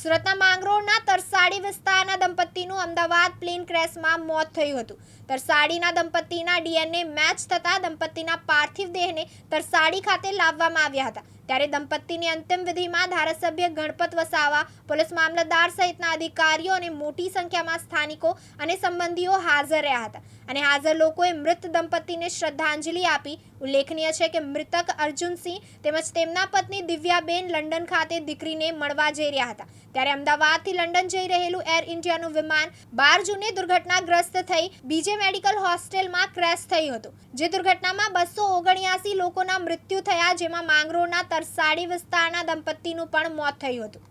સુરતના માંગરોળના તરસાડી વિસ્તારના દંપતીનું અમદાવાદ પ્લેન ક્રેશમાં મોત થયું હતું. તરસાડીના દંપતીના ડીએનએ મેચ થતા દંપતીના પાર્થિવ દેહને તરસાડી ખાતે લાવવામાં આવ્યા હતા. ત્યારે દંપતીની અંતિમ વિધિમાં ધારાસભ્ય ગણપત વસાવા, પોલીસ મામલતદાર સહિતના અધિકારીઓ અને મોટી સંખ્યામાં સ્થાનિકો અને સંબંધીઓ હાજર રહ્યા હતા. અને હાજર લોકોએ મૃત દંપતીને શ્રદ્ધાંજલિ આપી. ઉલ્લેખનીય છે કે મૃતક અર્જુનસિંહ તેમજ તેમના પત્ની દિવ્યાબેન લંડન ખાતે દીકરીને મળવા જઈ રહ્યા હતા. ત્યારે અમદાવાદથી લંડન જઈ રહેલું એર ઇન્ડિયાનું વિમાન બાર જૂને દુર્ઘટનાગ્રસ્ત થઈ બીજે મેડિકલ હોસ્ટેલમાં ક્રેશ થયું હતું. જે દુર્ઘટનામાં બસો ઓગણ્યાસી લોકોના મૃત્યુ થયા, જેમાં માંગરોળના તરસાડી વિસ્તારના દંપતીનું પણ મોત થયું હતું.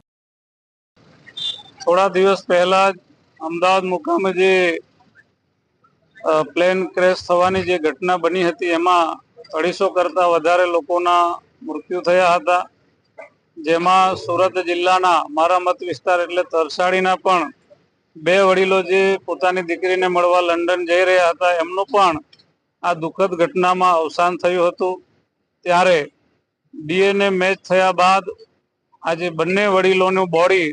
થોડા દિવસ પહેલા જ અમદાવાદ મુકામે જે પ્લેન ક્રેશ થવાની જે ઘટના બની હતી, એમાં અઢીસો કરતા વધારે લોકોના મૃત્યુ થયા હતા. જેમાં સુરત જિલ્લાના મારા મત વિસ્તાર એટલે તરસાડીના પણ બે વડીલો જે પોતાની દીકરીને મળવા લંડન જઈ રહ્યા હતા, એમનું પણ આ દુઃખદ ઘટનામાં અવસાન થયું હતું. ત્યારે ડીએનએ મેચ થયા બાદ આજે બંને વડીલોનું બોડી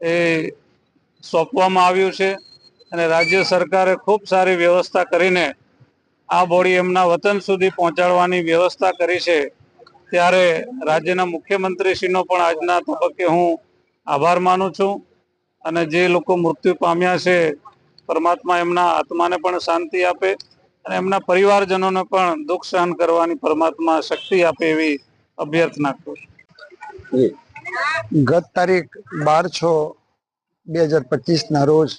એ સોંપવામાં આવ્યું છે અને રાજ્ય સરકારે ખૂબ સારી વ્યવસ્થા કરીને આ બોડી એમના વતન સુધી પહોંચાડવાની વ્યવસ્થા કરી છે. ત્યારે રાજ્યના મુખ્યમંત્રીશ્રીનો પણ આજના તબક્કે હું આભાર માનું છું અને જે લોકો મૃત્યુ પામ્યા છે, પરમાત્મા એમના આત્માને પણ શાંતિ આપે અને એમના પરિવારજનોને પણ દુઃખ સહન કરવાની પરમાત્મા શક્તિ આપે એવી અભ્યર્થના કરું ગત તારીખ બાર છ બે હજાર પચીસના રોજ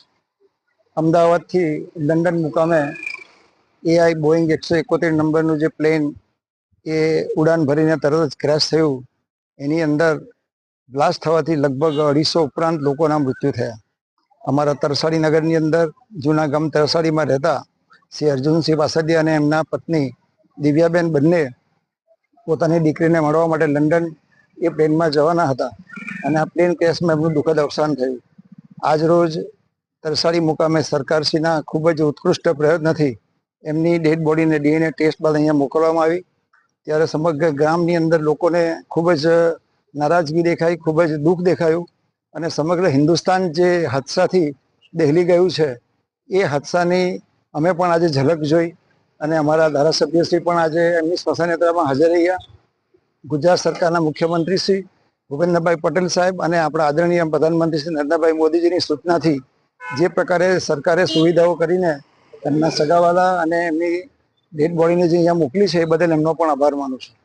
અમદાવાદથી લંડન મુકામે એઆઈ બોઈંગ એકસો એકોતેર નંબરનું જે પ્લેન એ ઉડાન ભરીને તરત જ ક્રેશ થયું. એની અંદર બ્લાસ્ટ થવાથી લગભગ અઢીસો ઉપરાંત લોકોના મૃત્યુ થયા. અમારા તરસાડી નગરની અંદર જૂના ગામ તરસાડીમાં રહેતા શ્રી અર્જુનસિંહ વાસદિયા અને એમના પત્ની દિવ્યાબેન બંને પોતાની દીકરીને મળવા માટે લંડન એ પ્લેનમાં જવાના હતા. અને આ પ્લેન ક્રેશમાં એમનું દુઃખદ અવસાન થયું. આજ રોજ તરસાડી મુકામે સરકારશ્રીના ખૂબ જ ઉત્કૃષ્ટ પ્રયત્નથી એમની ડેડ બોડીને ડીએનએ ટેસ્ટ બાદ અહીંયા મોકલવામાં આવી. ત્યારે સમગ્ર ગામની અંદર લોકોને ખૂબ જ નારાજગી દેખાઈ, ખૂબ જ દુઃખ દેખાયું. અને સમગ્ર હિન્દુસ્તાન જે હાદસાથી દહેલી ગયું છે, એ હાદસાની અમે પણ આજે ઝલક જોઈ. અને અમારા ધારાસભ્યશ્રી પણ આજે એમની સ્મશાન હાજર રહ્યા. ગુજરાત સરકારના મુખ્યમંત્રી શ્રી ભૂપેન્દ્રભાઈ પટેલ સાહેબ અને આપણા આદરણીય પ્રધાનમંત્રી શ્રી નરેન્દ્રભાઈ મોદીજીની સૂચનાથી જે પ્રકારે સરકારે સુવિધાઓ કરીને એમના સગાવાલા અને એમની ડેડ બોડીને જે અહીંયા મોકલી છે એ બદલ એમનો પણ આભાર માનું છું.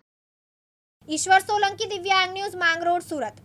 ઈશ્વર સોલંકી દિવ્યાંગ ન્યૂઝ માંગરોળ, સુરત.